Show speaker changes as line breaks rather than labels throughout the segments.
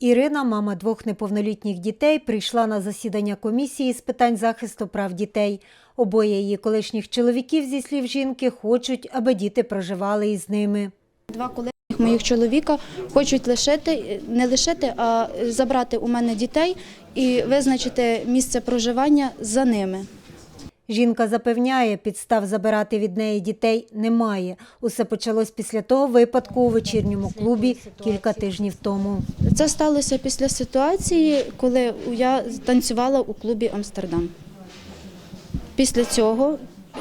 Ірина, мама двох неповнолітніх дітей, прийшла на засідання комісії з питань захисту прав дітей. Обоє її колишніх чоловіків, зі слів жінки, хочуть, аби діти проживали із ними.
Два колишніх моїх чоловіка хочуть лишити, не лишити, а забрати у мене дітей і визначити місце проживання за ними.
Жінка запевняє, підстав забирати від неї дітей немає. Усе почалось після того випадку у вечірньому клубі кілька тижнів тому.
Це сталося після ситуації, коли я танцювала у клубі Амстердам. Після цього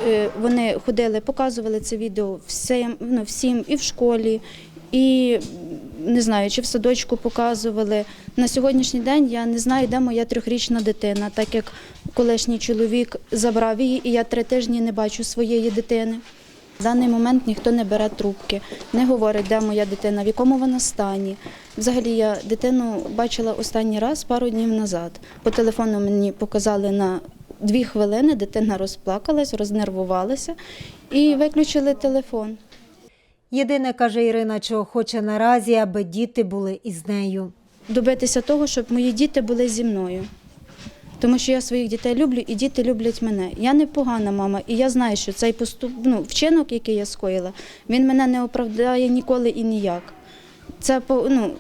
е, вони ходили, показували це відео всім, ну, всім і в школі, і не знаю, чи в садочку показували. На сьогоднішній день я не знаю, де моя трьохрічна дитина, так як колишній чоловік забрав її, і я три тижні не бачу своєї дитини. В даний момент ніхто не бере трубки, не говорить, де моя дитина, в якому вона стані. Взагалі я дитину бачила останній раз пару днів назад. По телефону мені показали на дві хвилини, дитина розплакалась, рознервувалася і виключили телефон.
Єдине, каже Ірина, чого хоче наразі, аби діти були із нею.
Добитися того, щоб мої діти були зі мною. Тому що я своїх дітей люблю і діти люблять мене. Я не погана мама, і я знаю, що цей поступ, ну, вчинок, який я скоїла, він мене не оправдає ніколи і ніяк. Це ну,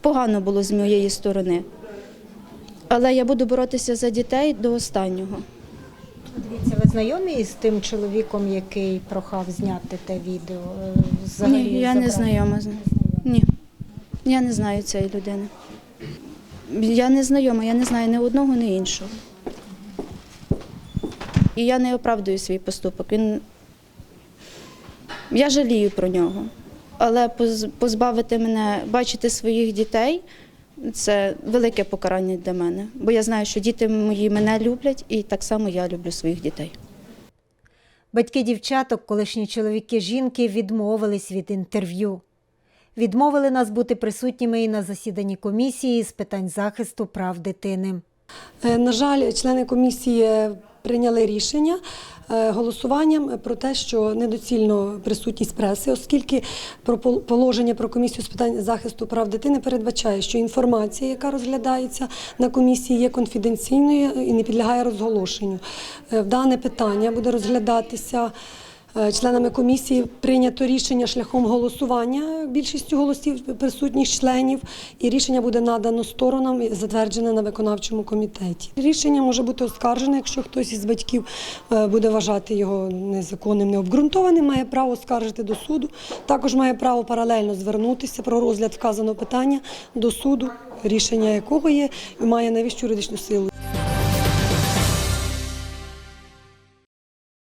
погано було з моєї сторони. Але я буду боротися за дітей до останнього.
Дивіться, знайомі із тим чоловіком, який прохав зняти те відео? Е,
Ні, я не знайома з ним. Ні. Я не знаю цієї людини. Я не знайома, я не знаю ні одного, ні іншого. І я не оправдую свій поступок. Він... Я жалію про нього. Але позбавити мене бачити своїх дітей це велике покарання для мене. Бо я знаю, що діти мої мене люблять, і так само я люблю своїх дітей.
Батьки дівчаток, колишні чоловіки жінки, відмовились від інтерв'ю. Відмовили нас бути присутніми і на засіданні комісії з питань захисту прав дитини.
Е, На жаль, члени комісії прийняли рішення голосуванням про те, що недоцільно присутність преси, оскільки про пол- положення про комісію з питань захисту прав дитини передбачає, що інформація, яка розглядається на комісії, є конфіденційною і не підлягає розголошенню. Е, дане питання буде розглядатися. Е, Членами комісії прийнято рішення шляхом голосування більшістю голосів присутніх членів, і рішення буде надано сторонам і затверджене на виконавчому комітеті. Рішення може бути оскаржене, якщо хтось із батьків е, буде вважати його незаконним, необґрунтованим, має право оскаржити до суду. Також має право паралельно звернутися про розгляд вказаного питання до суду, рішення якого є і має найвищу юридичну силу.